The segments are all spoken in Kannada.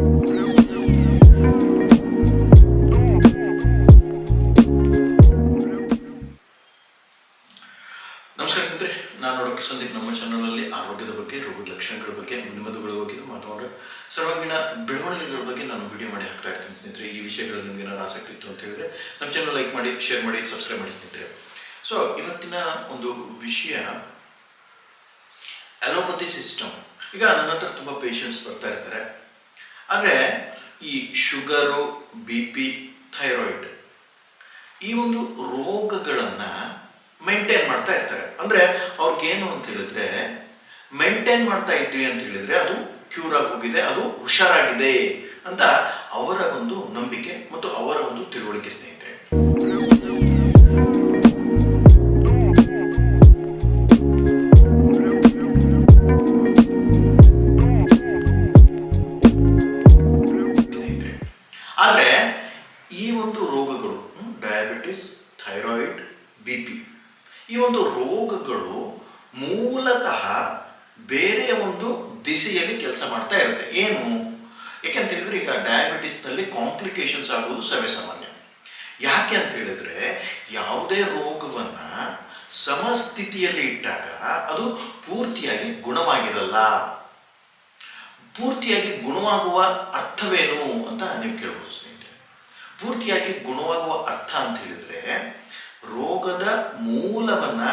ನಮಸ್ಕಾರ ಸ್ನೇಹಿತರೆ, ನಾನು ಡಾಕ್ಟರ್ ಸಂದೀಪ್ ನಮ್ಮ ಚಾನಲಲ್ಲಿ ಆರೋಗ್ಯದ ಬಗ್ಗೆ, ರೋಗದ ಲಕ್ಷಣಗಳ ಬಗ್ಗೆ, ನಿಮ್ಮದುಗಳ ಬಗ್ಗೆ ಮಾತಾಡೋ ಸರ್ವಾಂಗೀಣ ಬೆಳವಣಿಗೆಗಳ ಬಗ್ಗೆ ನಾನು ವಿಡಿಯೋ ಮಾಡಿ ಹಾಕ್ತಾ ಇರ್ತೀನಿ ಸ್ನೇಹಿತರೆ. ಈ ವಿಷಯಗಳಲ್ಲಿ ನಿಮ್ಗೆ ಏನಾದ್ರು ಆಸಕ್ತಿ ಇತ್ತು ಅಂತ ಹೇಳಿದ್ರೆ ನಮ್ಮ ಚಾನಲ್ ಲೈಕ್ ಮಾಡಿ ಶೇರ್ ಮಾಡಿ ಸಬ್ಸ್ಕ್ರೈಬ್ ಮಾಡಿ ಸ್ನೇಹಿತರೆ. ಸೊ ಇವತ್ತಿನ ಒಂದು ವಿಷಯ ಅಲೋಪತಿ ಸಿಸ್ಟಮ್ ಈಗ ನನ್ನ ಹತ್ರ ತುಂಬ ಪೇಷಂಟ್ಸ್ ಬರ್ತಾ ಇರ್ತಾರೆ. ಆದರೆ ಈ ಶುಗರು, ಬಿ ಪಿ, ಥೈರಾಯ್ಡ್ ಈ ಒಂದು ರೋಗಗಳನ್ನು ಮೇಂಟೈನ್ ಮಾಡ್ತಾ ಇರ್ತಾರೆ. ಅಂದರೆ ಅವ್ರಿಗೇನು ಅಂತ ಹೇಳಿದ್ರೆ ಮೇಂಟೈನ್ ಮಾಡ್ತಾ ಇದ್ವಿ ಅಂತ ಹೇಳಿದ್ರೆ ಅದು ಕ್ಯೂರ್ ಆಗಿ ಹೋಗಿದೆ ಅದು ಹುಷಾರಾಗಿದೆ ಅಂತ ಅವರ ಒಂದು ನಂಬಿಕೆ ಮತ್ತು ಅವರ ಒಂದು ತಿಳುವಳಿಕೆ ಸ್ನೇಹಿತರೆ. ಡಯಾಬಿಟಿಸ್ನಲ್ಲಿ ಕಾಂಪ್ಲಿಕೇಶನ್ಸ್ ಆಗೋದು ಸರ್ವೇಸಾಮಾನ್ಯ. ಯಾಕೆ ಅಂತ ಹೇಳಿದ್ರೆ, ಯಾವುದೇ ರೋಗವನ್ನ ಸಮಸ್ಥಿತಿಯಲ್ಲಿ ಇಟ್ಟಾಗ ಅದು ಪೂರ್ತಿಯಾಗಿ ಗುಣವಾಗಿರಲ್ಲ. ಪೂರ್ತಿಯಾಗಿ ಗುಣವಾಗುವ ಅರ್ಥವೇನು ಅಂತ ನೀವು ಕೇಳ್ಬೋದು ಸ್ನೇಹಿತರೆ. ಪೂರ್ತಿಯಾಗಿ ಗುಣವಾಗುವ ಅರ್ಥ ಅಂತ ಹೇಳಿದ್ರೆ, ರೋಗದ ಮೂಲವನ್ನ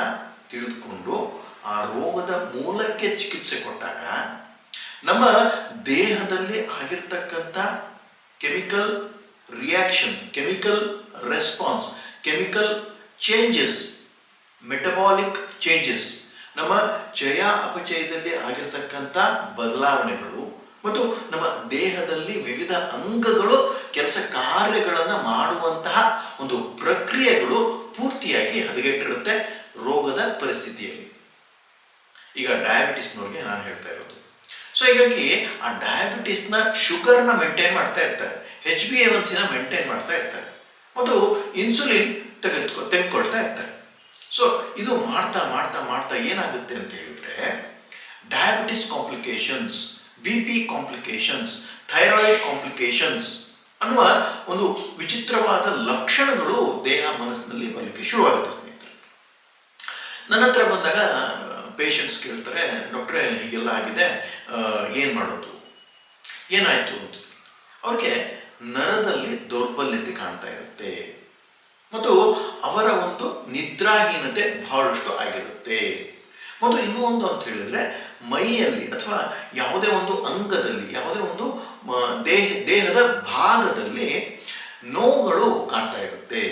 ತಿಳಿದುಕೊಂಡು ಆ ರೋಗದ ಮೂಲಕ್ಕೆ ಚಿಕಿತ್ಸೆ ಕೊಟ್ಟಾಗ ನಮ್ಮ ದೇಹದಲ್ಲಿ ಆಗಿರ್ತಕ್ಕಂಥ chemical reaction chemical response, chemical changes, metabolic changes. ನಮ್ಮ ಚಯ ಅಪಚಯದಲ್ಲಿ ಆಗಿರ್ತಕ್ಕಂಥ ಬದಲಾವಣೆಗಳು ಮತ್ತು ನಮ್ಮ ದೇಹದಲ್ಲಿ ವಿವಿಧ ಅಂಗಗಳು ಕೆಲಸ ಕಾರ್ಯಗಳನ್ನು ಮಾಡುವಂತಹ ಒಂದು ಪ್ರಕ್ರಿಯೆಗಳು ಪೂರ್ತಿಯಾಗಿ ಹದಗೆಟ್ಟಿರುತ್ತೆ ರೋಗದ ಪರಿಸ್ಥಿತಿಯಲ್ಲಿ. ಈಗ ಡಯಾಬಿಟಿಸ್ನವ್ರಿಗೆ ನಾನು ಹೇಳ್ತಾ ಇರೋದು. ಸೊ ಹೀಗಾಗಿ ಆ ಡಯಾಬಿಟಿಸ್ನ ಶುಗರ್ನ ಮೇಂಟೈನ್ ಮಾಡ್ತಾ ಇರ್ತಾರೆ. ಹೆಚ್ ಬಿ ಎ ಒನ್ಸಿನ ಮೇಂಟೈನ್ ಮಾಡ್ತಾ ಇರ್ತಾರೆ. ಮತ್ತು ಇನ್ಸುಲಿನ್ ತೆಗೆದುಕೊ, ತೆಗೆದುಕೊಳ್ತಾ ಇರ್ತಾರೆ. ಸೊ ಇದು ಮಾಡ್ತಾ ಮಾಡ್ತಾ ಮಾಡ್ತಾ ಏನಾಗುತ್ತೆ ಅಂತ ಹೇಳಿದ್ರೆ diabetes complications B P complications thyroid complications ಅನ್ನುವ ಒಂದು ವಿಚಿತ್ರವಾದ ಲಕ್ಷಣಗಳು ದೇಹ, ಮನಸ್ಸಿನಲ್ಲಿ ಬರಲಿಕ್ಕೆ ಶುರುವಾಗುತ್ತೆ ಸ್ನೇಹಿತರೆ. ನನ್ನ ಹತ್ರ ಬಂದಾಗ ಪೇಷಂಟ್ಸ್ ಕೇಳ್ತಾರೆ, ಡಾಕ್ಟ್ರೇ, ಹೀಗೆಲ್ಲ ಆಗಿದೆ ಏನು ಮಾಡೋದು? ಏನಾಯಿತು ಅಂತ. ಅವ್ರಿಗೆ ನರದಲ್ಲಿ ದೌರ್ಬಲ್ಯತೆ ಕಾಣ್ತಾ ಇರುತ್ತೆ. ಮತ್ತು ಅವರ ಒಂದು ನಿದ್ರಾಹೀನತೆ ಬಹಳಷ್ಟು ಆಗಿರುತ್ತೆ. ಮತ್ತು ಇನ್ನೂ ಒಂದು ಅಂತ ಹೇಳಿದ್ರೆ, ಮೈಯಲ್ಲಿ ಅಥವಾ ಯಾವುದೇ ಒಂದು ಅಂಗದಲ್ಲಿ, ಯಾವುದೇ ಒಂದು ದೇಹ, ದೇಹದ ಭಾಗದಲ್ಲಿ ನೋವುಗಳು ಕಾಣ್ತಾ ಇರುತ್ತೆ.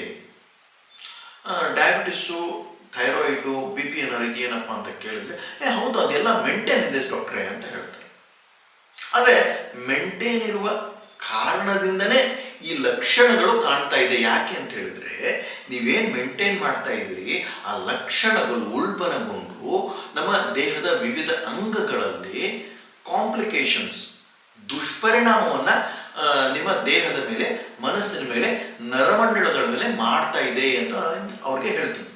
ಡಯಾಬಿಟಿಸು ಥೈರಾಯ್ಡು ಬಿ ಪಿ ಏನಾದ್ರು ಇದೆಯೇನಪ್ಪ ಅಂತ ಕೇಳಿದ್ರೆ, ಏ ಹೌದು, ಅದೆಲ್ಲ ಮೇಂಟೈನ್ ಇದೆ ಡಾಕ್ಟ್ರೇ ಅಂತ ಹೇಳ್ತಾರೆ. ಆದರೆ ಮೆಂಟೇನ್ ಇರುವ ಕಾರಣದಿಂದನೇ ಈ ಲಕ್ಷಣಗಳು ಕಾಣ್ತಾ ಇದೆ. ಯಾಕೆ ಅಂತ ಹೇಳಿದ್ರೆ, ನೀವೇನು ಮೇಂಟೈನ್ ಮಾಡ್ತಾ ಇದ್ದೀರಿ, ಆ ಲಕ್ಷಣಗಳು ಉಲ್ಬಣಗೊಂಡು ನಮ್ಮ ದೇಹದ ವಿವಿಧ ಅಂಗಗಳಲ್ಲಿ ಕಾಂಪ್ಲಿಕೇಶನ್ಸ್ ದುಷ್ಪರಿಣಾಮವನ್ನ ನಿಮ್ಮ ದೇಹದ ಮೇಲೆ, ಮನಸ್ಸಿನ ಮೇಲೆ, ನರಮಂಡಲಗಳ ಮೇಲೆ ಮಾಡ್ತಾ ಇದೆ ಅಂತ ನಾನು ಅವ್ರಿಗೆ ಹೇಳ್ತೀನಿ.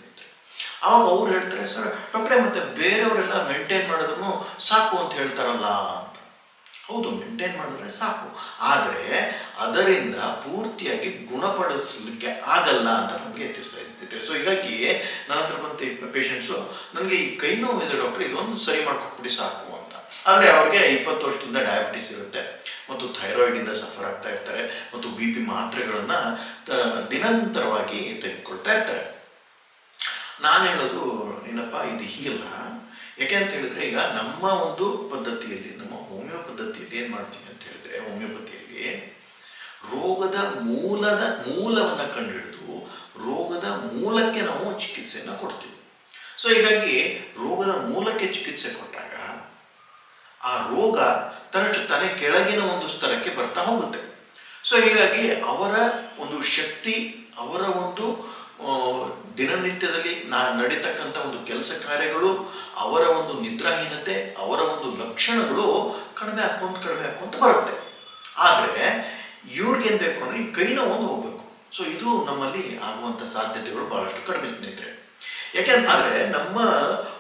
ಅವಾಗ ಅವ್ರು ಹೇಳ್ತಾರೆ, ಸರ್ ಡಾಕ್ಟ್ರೆ ಮತ್ತೆ ಬೇರೆಯವರೆಲ್ಲ ಮೇಂಟೈನ್ ಮಾಡಿದ್ರು ಸಾಕು ಅಂತ ಹೇಳ್ತಾರಲ್ಲ ಅಂತ. ಹೌದು ಮೇಂಟೈನ್ ಮಾಡಿದ್ರೆ ಸಾಕು. ಆದರೆ ಅದರಿಂದ ಪೂರ್ತಿಯಾಗಿ ಗುಣಪಡಿಸಲಿಕ್ಕೆ ಆಗಲ್ಲ ಅಂತ ನಮಗೆ ತಿಳಿಸ್ತಾ ಇರ್ತಿದೆ ಸೊ ಹೀಗಾಗಿ ನನ್ನ ಹತ್ರ ಬಂದ ಪೇಷಂಟ್ಸು ನನಗೆ ಈ ಕೈ ನೋವು ಇದೆ ಡಾಕ್ಟರ್, ಇದೊಂದು ಸರಿ ಮಾಡ್ಕೊಟ್ಬಿಡಿ ಸಾಕು ಅಂತ. ಆದರೆ ಅವ್ರಿಗೆ ಇಪ್ಪತ್ತು ವರ್ಷದಿಂದ ಡಯಾಬಿಟಿಸ್ ಇರುತ್ತೆ ಮತ್ತು ಥೈರಾಯ್ಡಿಂದ ಸಫರ್ ಆಗ್ತಾ ಇರ್ತಾರೆ ಮತ್ತು ಬಿ ಪಿ ಮಾತ್ರೆಗಳನ್ನು ದಿನಂತರವಾಗಿ ತೆಗೆದುಕೊಳ್ತಾ ಇರ್ತಾರೆ. ನಾನು ಹೇಳೋದು, ಏನಪ್ಪ, ಇದು ಹೀಗಲ್ಲ. ಯಾಕೆ ಅಂತ ಹೇಳಿದ್ರೆ, ಈಗ ನಮ್ಮ ಒಂದು ಪದ್ಧತಿಯಲ್ಲಿ, ನಮ್ಮ ಹೋಮಿಯೋ ಪದ್ಧತಿಯಲ್ಲಿ ಏನು ಮಾಡ್ತೀವಿ ಅಂತ ಹೇಳಿದ್ರೆ, ಹೋಮಿಯೋಪತಿಯಲ್ಲಿ ರೋಗದ ಮೂಲದ ಮೂಲವನ್ನು ಕಂಡುಹಿಡಿದು ರೋಗದ ಮೂಲಕ್ಕೆ ನಾವು ಚಿಕಿತ್ಸೆಯನ್ನು ಕೊಡ್ತೀವಿ. ಸೊ ಹೀಗಾಗಿ ರೋಗದ ಮೂಲಕ್ಕೆ ಚಿಕಿತ್ಸೆ ಕೊಟ್ಟಾಗ, ಆ ರೋಗ ತನ್ನಷ್ಟು ತಾನೇ ಕೆಳಗಿನ ಒಂದು ಸ್ತರಕ್ಕೆ ಬರ್ತಾ ಹೋಗುತ್ತೆ. ಸೊ ಹೀಗಾಗಿ ಅವರ ಒಂದು ಶಕ್ತಿ, ಅವರ ಒಂದು ದಿನನಿತ್ಯದಲ್ಲಿ ನಾ ನಡೀತಕ್ಕಂಥ ಒಂದು ಕೆಲಸ ಕಾರ್ಯಗಳು, ಅವರ ಒಂದು ನಿದ್ರಾಹೀನತೆ, ಅವರ ಒಂದು ಲಕ್ಷಣಗಳು ಕಡಿಮೆ ಹಾಕ್ಕೊಂಡು ಕಡಿಮೆ ಹಾಕ್ಕೊಂತ ಬರುತ್ತೆ. ಆದರೆ ಇವ್ರಿಗೇನು ಬೇಕು ಅಂದರೆ ಈ ಕೈ ನೋವು ಹೋಗ್ಬೇಕು. ಸೊ ಇದು ನಮ್ಮಲ್ಲಿ ಆಗುವಂಥ ಸಾಧ್ಯತೆಗಳು ಬಹಳಷ್ಟು ಕಡಿಮೆ ಸ್ನೇಹಿತರೆ. ಯಾಕೆಂತಂದರೆ ನಮ್ಮ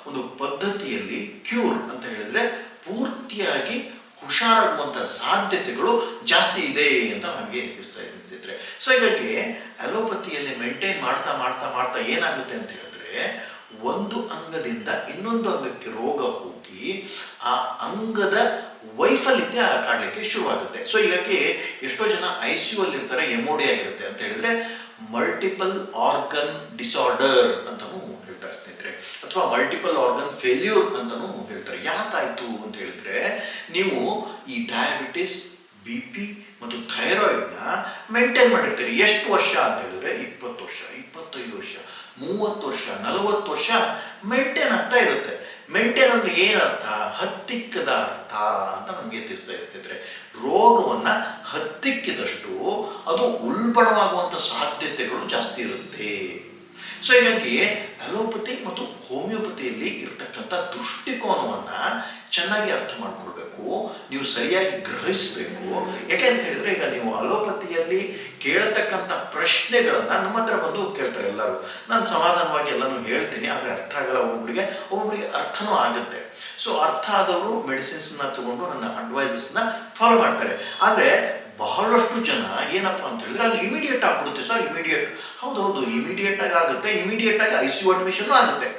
ಒಂದು ಪದ್ಧತಿಯಲ್ಲಿ ಕ್ಯೂರ್ ಅಂತ ಹೇಳಿದ್ರೆ, ಪೂರ್ತಿಯಾಗಿ ಹುಷಾರಾಗುವಂಥ ಸಾಧ್ಯತೆಗಳು ಜಾಸ್ತಿ ಇದೆ ಅಂತ ನನಗೆ ತಿಳಿಸ್ತಾ ಇದ್ದೀನಿ ಸೊ ಹೀಗಾಗಿ ಅಲೋಪತಿಯಲ್ಲಿ ಮೇಂಟೈನ್ ಮಾಡ್ತಾ ಮಾಡ್ತಾ ಮಾಡ್ತಾ ಏನಾಗುತ್ತೆ ಅಂತ ಹೇಳಿದ್ರೆ, ಒಂದು ಅಂಗದಿಂದ ಇನ್ನೊಂದು ಅಂಗಕ್ಕೆ ರೋಗ ಹೋಗಿ ಆ ಅಂಗದ ವೈಫಲ್ಯತೆ ಕಾಡಲಿಕ್ಕೆ ಶುರುವಾಗುತ್ತೆ. ಸೊ ಹೀಗಾಗಿ ಎಷ್ಟೋ ಜನ ಐ ಸಿ ಯು ಅಲ್ಲಿ ಇರ್ತಾರೆ ಎಮೋಡಿ ಆಗಿರುತ್ತೆ ಅಂತ ಹೇಳಿದ್ರೆ ಮಲ್ಟಿಪಲ್ ಆರ್ಗನ್ ಡಿಸಾರ್ಡರ್ ಸ್ನೇಹಿತರೆ ಅಥವಾ ಮಲ್ಟಿಪಲ್ ಆರ್ಗನ್ ಫೇಲ್ಯೂರ್ ಅಂತಲೂ ಹೇಳ್ತಾರೆ. ಯಾಕಾಯಿತು ಅಂತ ಹೇಳಿದ್ರೆ, ನೀವು ಈ ಡಯಾಬಿಟಿಸ್ ಬಿ ಪಿ ಮತ್ತು ಥೈರಾಯ್ಡ್ನ ಮೇಂಟೈನ್ ಮಾಡಿರ್ತೀರಿ. ಎಷ್ಟು ವರ್ಷ ಅಂತ ಹೇಳಿದ್ರೆ, ಇಪ್ಪತ್ತು ವರ್ಷ, ಇಪ್ಪತ್ತೈದು ವರ್ಷ, ಮೂವತ್ತು ವರ್ಷ, ನಲವತ್ತು ವರ್ಷ ಮೇಂಟೈನ್ ಆಗ್ತಾ ಇರುತ್ತೆ. ಮೇಂಟೈನ್ ಅಂದ್ರೆ ಏನರ್ಥ? ಹತ್ತಿಕ್ಕದ ಅರ್ಥ ಅಂತ ನಮಗೆ ತಿಳಿಸ್ತಾ ಇರ್ತಿದ್ರೆ. ರೋಗವನ್ನ ಹತ್ತಿಕ್ಕಿದಷ್ಟು ಅದು ಉಲ್ಬಣವಾಗುವಂತ ಸಾಧ್ಯತೆಗಳು ಜಾಸ್ತಿ ಇರುತ್ತೆ. ಸೊ ಹೀಗಾಗಿ ಅಲೋಪತಿ ಮತ್ತು ಹೋಮಿಯೋಪತಿಯಲ್ಲಿ ಇರ್ತಕ್ಕಂಥ ದೃಷ್ಟಿಕೋನವನ್ನ ಚೆನ್ನಾಗಿ ಅರ್ಥ ಮಾಡ್ಕೊಳ್ಬೇಕು. ನೀವು ಸರಿಯಾಗಿ ಗ್ರಹಿಸಬೇಕು. ಯಾಕೆ ಅಂತ ಹೇಳಿದ್ರೆ, ಈಗ ನೀವು ಅಲೋಪತಿಯಲ್ಲಿ ಕೇಳತಕ್ಕಂಥ ಪ್ರಶ್ನೆಗಳನ್ನು ನಮ್ಮ ಹತ್ರ ಬಂದು ಕೇಳ್ತಾರೆ ಎಲ್ಲರೂ. ನಾನು ಸಮಾಧಾನವಾಗಿ ಎಲ್ಲನೂ ಹೇಳ್ತೀನಿ, ಆದರೆ ಅರ್ಥ ಆಗಲ್ಲ ಒಬ್ಬೊಬ್ಬರಿಗೆ ಒಬ್ಬೊಬ್ಬರಿಗೆ ಅರ್ಥನೂ ಆಗುತ್ತೆ. ಸೊ ಅರ್ಥ ಆದವರು ಮೆಡಿಸಿನ್ಸ್ನ ತಗೊಂಡು ನನ್ನ ಅಡ್ವೈಸಸ್ನ ಫಾಲೋ ಮಾಡ್ತಾರೆ. ಆದರೆ ಬಹಳಷ್ಟು ಜನ ಏನಪ್ಪಾ ಅಂತ ಹೇಳಿದ್ರೆ ಅಲ್ಲಿ ಇಮಿಡಿಯೇಟ್ ಆಗ್ಬಿಡುತ್ತೆ ಸರ್ ಇಮಿಡಿಯೇಟ್ ಹೌದು ಇಮಿಡಿಯೇಟ್ ಆಗಿ ಆಗುತ್ತೆ ಇಮಿಡಿಯೇಟ್ ಆಗಿ ಐ ಸಿ ಯು ಅಡ್ಮಿಷನ್ ಆಗುತ್ತೆ.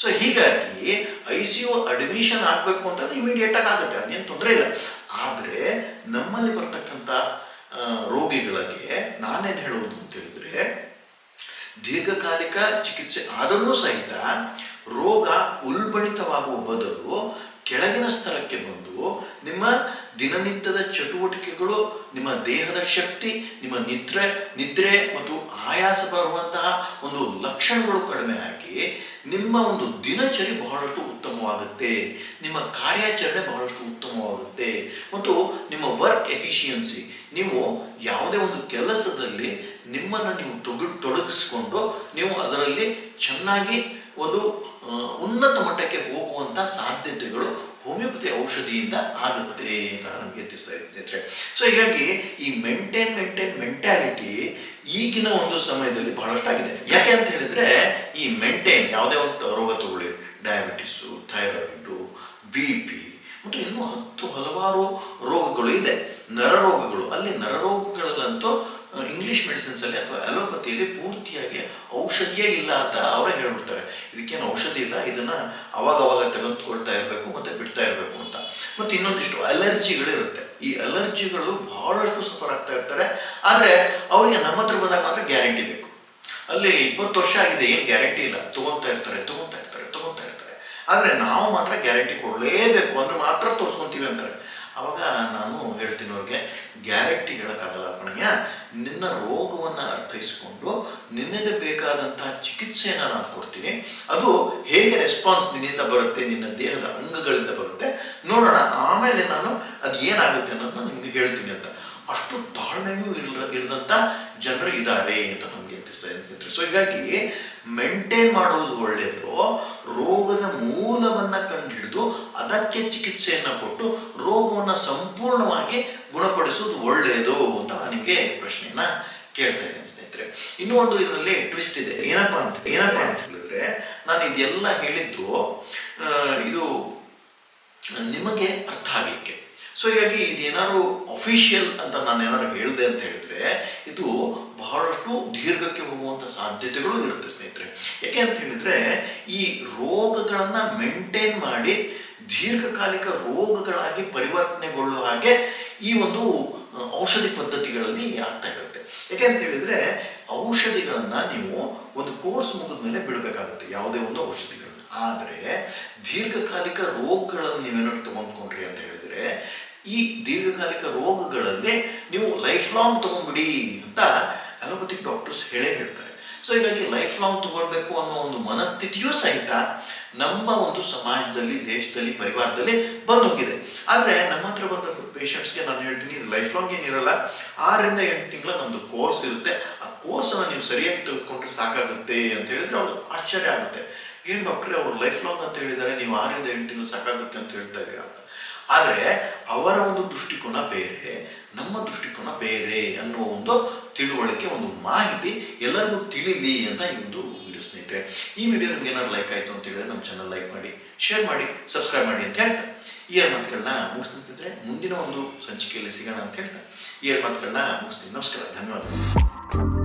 ಸೊ ಹೀಗಾಗಿ ಐ ಸಿ ಯು ಅಡ್ಮಿಷನ್ ಆಗಬೇಕು ಅಂತಂದ್ರೆ ಇಮಿಡಿಯೇಟ್ ಆಗಿ ಆಗುತ್ತೆ, ಅದೇನು ತೊಂದರೆ ಇಲ್ಲ. ಆದರೆ ನಮ್ಮಲ್ಲಿ ಬರ್ತಕ್ಕಂಥ ರೋಗಿಗಳಿಗೆ ನಾನೇನು ಹೇಳೋದು ಅಂತ ಹೇಳಿದ್ರೆ, ದೀರ್ಘಕಾಲಿಕ ಚಿಕಿತ್ಸೆ ಆದರೂ ಸಹಿತ ರೋಗ ಉಲ್ಬಣಿತವಾಗುವ ಬದಲು ಕೆಳಗಿನ ಸ್ತರಕ್ಕೆ ಬಂದು ನಿಮ್ಮ ದಿನನಿತ್ಯದ ಚಟುವಟಿಕೆಗಳು, ನಿಮ್ಮ ದೇಹದ ಶಕ್ತಿ, ನಿಮ್ಮ ನಿದ್ರೆ ನಿದ್ರೆ ಮತ್ತು ಆಯಾಸ ಬರುವಂತಹ ಒಂದು ಲಕ್ಷಣಗಳು ಕಡಿಮೆ ಆಗಿ ನಿಮ್ಮ ಒಂದು ದಿನಚರಿ ಬಹಳಷ್ಟು ಉತ್ತಮವಾಗುತ್ತೆ. ನಿಮ್ಮ ಕಾರ್ಯಾಚರಣೆ ಬಹಳಷ್ಟು ಉತ್ತಮವಾಗುತ್ತೆ. ಮತ್ತು ನಿಮ್ಮ ವರ್ಕ್ ಎಫಿಷಿಯನ್ಸಿ ನೀವು ಯಾವುದೇ ಒಂದು ಕೆಲಸದಲ್ಲಿ ನಿಮ್ಮನ್ನು ನೀವು ತೊಗ, ತೊಡಗಿಸ್ಕೊಂಡು ನೀವು ಅದರಲ್ಲಿ ಚೆನ್ನಾಗಿ ಒಂದು ಉನ್ನತ ಮಟ್ಟಕ್ಕೆ ಹೋಗುವಂಥ ಸಾಧ್ಯತೆಗಳು ಹೋಮಿಯೋಪತಿ ಔಷಧಿಯಿಂದ ಆಗುತ್ತೆ ಅಂತ ನಮಗೆ ತಿಳಿಸ್ತಾ ಇದ್ದಾರೆ ಸೊ ಹೀಗಾಗಿ ಈ ಮೆಂಟೇನ್ ಮೇಂಟೈನ್ ಮೆಂಟಾಲಿಟಿ ಈಗಿನ ಒಂದು ಸಮಯದಲ್ಲಿ ಬಹಳಷ್ಟು ಆಗಿದೆ ಯಾಕೆ ಅಂತ ಹೇಳಿದ್ರೆ, ಈ ಮೆಂಟೇನ್ ಯಾವುದೇ ಒಂದು ರೋಗ ತಗೊಳ್ಳಿ ಡಯಾಬಿಟಿಸು ಥೈರಾಯ್ಡು ಬಿ ಪಿ ಮತ್ತು ಇನ್ನೂ ಹತ್ತು ಹಲವಾರು ರೋಗಗಳು ಇದೆ. ನರರೋಗಗಳು. ಅಲ್ಲಿ ನರರೋಗಗಳಲ್ಲಂತೂ ಇಂಗ್ಲಿಷ್ ಮೆಡಿಸಿನ್ಸ್ ಅಲ್ಲಿ ಅಥವಾ ಅಲೋಪತಿಯಲ್ಲಿ ಪೂರ್ತಿಯಾಗಿ ಔಷಧಿಯೇ ಇಲ್ಲ ಅಂತ ಅವರೇ ಹೇಳ್ಬಿಡ್ತಾರೆ. ಇದಕ್ಕೇನು ಔಷಧಿ ಇಲ್ಲ, ಇದನ್ನ ಅವಾಗ ಅವಾಗ ತೆಗೆದುಕೊಳ್ತಾ ಇರಬೇಕು ಮತ್ತೆ ಬಿಡ್ತಾ ಇರಬೇಕು ಅಂತ. ಮತ್ತೆ ಇನ್ನೊಂದಿಷ್ಟು ಅಲರ್ಜಿಗಳಿರುತ್ತೆ ಈ ಅಲರ್ಜಿಗಳು ಬಹಳಷ್ಟು ಸಫರ್ ಆಗ್ತಾ ಇರ್ತಾರೆ. ಆದರೆ ಅವರಿಗೆ ನಮ್ಮ ಹತ್ರ ಬಂದಾಗ ಮಾತ್ರ ಗ್ಯಾರಂಟಿ ಬೇಕು. ಅಲ್ಲಿ ಇಪ್ಪತ್ತು ವರ್ಷ ಆಗಿದೆ, ಏನು ಗ್ಯಾರಂಟಿ ಇಲ್ಲ. ತಗೊಂತಾ ಇರ್ತಾರೆ ತಗೊಂತಾ ಇರ್ತಾರೆ ತಗೊಂತಾ ಇರ್ತಾರೆ. ಆದರೆ ನಾವು ಮಾತ್ರ ಗ್ಯಾರಂಟಿ ಕೊಡಲೇಬೇಕು. ಅಂದ್ರೆ ಮಾತ್ರ ತೋರಿಸ್ಕೊತೀವಿ ಅಂತಾರೆ. ಅವಾಗ ನಾನು ಹೇಳ್ತೀನಿ ಅವ್ರಿಗೆ ಗ್ಯಾರಂಟಿ ಹೇಳೋಕ್ಕಾಗಲ್ಲ ಕಣಯ್ಯ ನಿನ್ನ ರೋಗವನ್ನು ಅರ್ಥೈಸಿಕೊಂಡು ನಿನಗೆ ಬೇಕಾದಂತಹ ಚಿಕಿತ್ಸೆಯನ್ನು ನಾನು ಕೊಡ್ತೀನಿ. ಅದು ಹೇಗೆ ರೆಸ್ಪಾನ್ಸ್ ನಿನ್ನಿಂದ ಬರುತ್ತೆ, ನಿನ್ನ ದೇಹದ ಅಂಗಗಳಿಂದ ಬರುತ್ತೆ ನೋಡೋಣ. ಆಮೇಲೆ ನಾನು ಅದು ಏನಾಗುತ್ತೆ ಅನ್ನೋದನ್ನ ನಿಮಗೆ ಹೇಳ್ತೀನಿ ಅಂತ. ಅಷ್ಟು ತಾಳ್ಮೆಯೂ ಇರ ಜನರು ಇದ್ದಾರೆ ಅಂತ ನಮಗೆ ಸೊ ಹೀಗಾಗಿ ಮೇಂಟೈನ್ ಮಾಡುವುದು ಒಳ್ಳೆಯದು ರೋಗದ ಮೂಲವನ್ನ ಕಂಡುಹಿಡಿದು ಅದಕ್ಕೆ ಚಿಕಿತ್ಸೆಯನ್ನು ಕೊಟ್ಟು ರೋಗವನ್ನು ಸಂಪೂರ್ಣವಾಗಿ ಗುಣಪಡಿಸುವುದು ಒಳ್ಳೆಯದು ಅಂತ ನನಗೆ ಪ್ರಶ್ನೆಯನ್ನ ಕೇಳ್ತಾ ಇದ್ದೇನೆ ಸ್ನೇಹಿತರೆ. ಇನ್ನೂ ಒಂದು ಇದರಲ್ಲಿ ಟ್ವಿಸ್ಟ್ ಇದೆ. ಏನಪ್ಪಾ ಅಂತ ಏನಪ್ಪಾ ಅಂತ ಹೇಳಿದ್ರೆ ನಾನು ಇದೆಲ್ಲ ಹೇಳಿದ್ದು ಇದು ನಿಮಗೆ ಅರ್ಥ ಆಗಲಿಕ್ಕೆ. ಸೊ ಹೀಗಾಗಿ ಇದೇನಾದ್ರು ಅಫಿಷಿಯಲ್ ಅಂತ ನಾನು ಏನಾದ್ರು ಹೇಳಿದೆ ಅಂತ ಹೇಳಿದ್ರೆ, ಇದು ಬಹಳಷ್ಟು ದೀರ್ಘಕ್ಕೆ ಹೋಗುವಂಥ ಸಾಧ್ಯತೆಗಳು ಇರುತ್ತೆ ಸ್ನೇಹಿತರೆ. ಯಾಕೆ ಅಂತ ಹೇಳಿದ್ರೆ, ಈ ರೋಗಗಳನ್ನು ಮೇಂಟೈನ್ ಮಾಡಿ ದೀರ್ಘಕಾಲಿಕ ರೋಗಗಳಾಗಿ ಪರಿವರ್ತನೆಗೊಳ್ಳುವ ಹಾಗೆ ಈ ಒಂದು ಔಷಧಿ ಪದ್ಧತಿಗಳಲ್ಲಿ ಆಗ್ತಾ ಇರುತ್ತೆ. ಯಾಕೆ ಅಂತ ಹೇಳಿದ್ರೆ, ಔಷಧಿಗಳನ್ನು ನೀವು ಒಂದು ಕೋರ್ಸ್ ಮುಗಿದ ಮೇಲೆ ಬಿಡಬೇಕಾಗುತ್ತೆ, ಯಾವುದೇ ಒಂದು ಔಷಧಿಗಳನ್ನ. ಆದರೆ, ದೀರ್ಘಕಾಲಿಕ ರೋಗಗಳನ್ನು ನೀವೇನಾದ್ರು ತಗೊಂಡ್ಕೊಂಡ್ರಿ ಅಂತ ಹೇಳಿದ್ರೆ ಈ ದೀರ್ಘಕಾಲಿಕ ರೋಗಗಳಲ್ಲಿ ನೀವು ಲೈಫ್ ಲಾಂಗ್ ತಗೊಂಡ್ಬಿಡಿ ಅಂತ ಅಲೋಪತಿಕ್ ಡಾಕ್ಟರ್ಸ್ ಹೇಳೇ ಹೇಳ್ತಾರೆ. ಸೊ ಹೀಗಾಗಿ ಲೈಫ್ ಲಾಂಗ್ ತಗೊಳ್ಬೇಕು ಅನ್ನೋ ಒಂದು ಮನಸ್ಥಿತಿಯೂ ಸಹಿತ ನಮ್ಮ ಒಂದು ಸಮಾಜದಲ್ಲಿ, ದೇಶದಲ್ಲಿ, ಪರಿವಾರದಲ್ಲಿ ಬಂದು ಹೋಗಿದೆ ಆದರೆ ನಮ್ಮ ಹತ್ರ ಬಂದ ಪೇಷಂಟ್ಸ್ಗೆ ನಾನು ಹೇಳ್ತೀನಿ ಲೈಫ್ ಲಾಂಗ್ ಏನಿರಲ್ಲ ಆರರಿಂದ ಎಂಟು ತಿಂಗಳ ನಮ್ಮದು ಕೋರ್ಸ್ ಇರುತ್ತೆ. ಆ ಕೋರ್ಸನ್ನು ನೀವು ಸರಿಯಾಗಿ ತೆಗೆದುಕೊಂಡ್ರೆ ಸಾಕಾಗುತ್ತೆ ಅಂತ ಹೇಳಿದ್ರೆ ಅವ್ರು ಆಶ್ಚರ್ಯ ಆಗುತ್ತೆ. ಏನು ಡಾಕ್ಟ್ರೆ ಅವರು ಲೈಫ್ ಲಾಂಗ್ ಅಂತ ಹೇಳಿದ್ದಾರೆ, ನೀವು ಆರರಿಂದ ಎಂಟು ತಿಂಗಳು ಸಾಕಾಗುತ್ತೆ ಅಂತ ಹೇಳ್ತಾ ಇದ್ದೀರಾ ಅಂತ. ಆದರೆ ಅವರ ಒಂದು ದೃಷ್ಟಿಕೋನ ಬೇರೆ, ನಮ್ಮ ದೃಷ್ಟಿಕೋನ ಬೇರೆ ಅನ್ನುವ ಒಂದು ತಿಳುವಳಿಕೆ, ಒಂದು ಮಾಹಿತಿ ಎಲ್ಲರಿಗೂ ತಿಳಿಲಿ ಅಂತ ಈ ಒಂದು ವಿಡಿಯೋ ಸ್ನೇಹಿತರೆ. ಈ ವಿಡಿಯೋ ನಿಮ್ಗೆ ಏನಾದ್ರು ಲೈಕ್ ಆಯಿತು ಅಂತ ಹೇಳಿದ್ರೆ ನಮ್ಮ ಚಾನಲ್ ಲೈಕ್ ಮಾಡಿ ಶೇರ್ ಮಾಡಿ ಸಬ್ಸ್ಕ್ರೈಬ್ ಮಾಡಿ ಅಂತ ಹೇಳ್ತಾ. ಈ ಎರಡು ಮಾತುಗಳನ್ನ ಮುಗಿಸ್ತಿದ್ರೆ ಮುಂದಿನ ಒಂದು ಸಂಚಿಕೆಯಲ್ಲಿ ಸಿಗೋಣ ಅಂತ ಹೇಳ್ತಾ. ಈ ಎರಡು ಮಾತುಗಳನ್ನ ಮುಗಿಸ್ತೀನಿ. ನಮಸ್ಕಾರ. ಧನ್ಯವಾದಗಳು.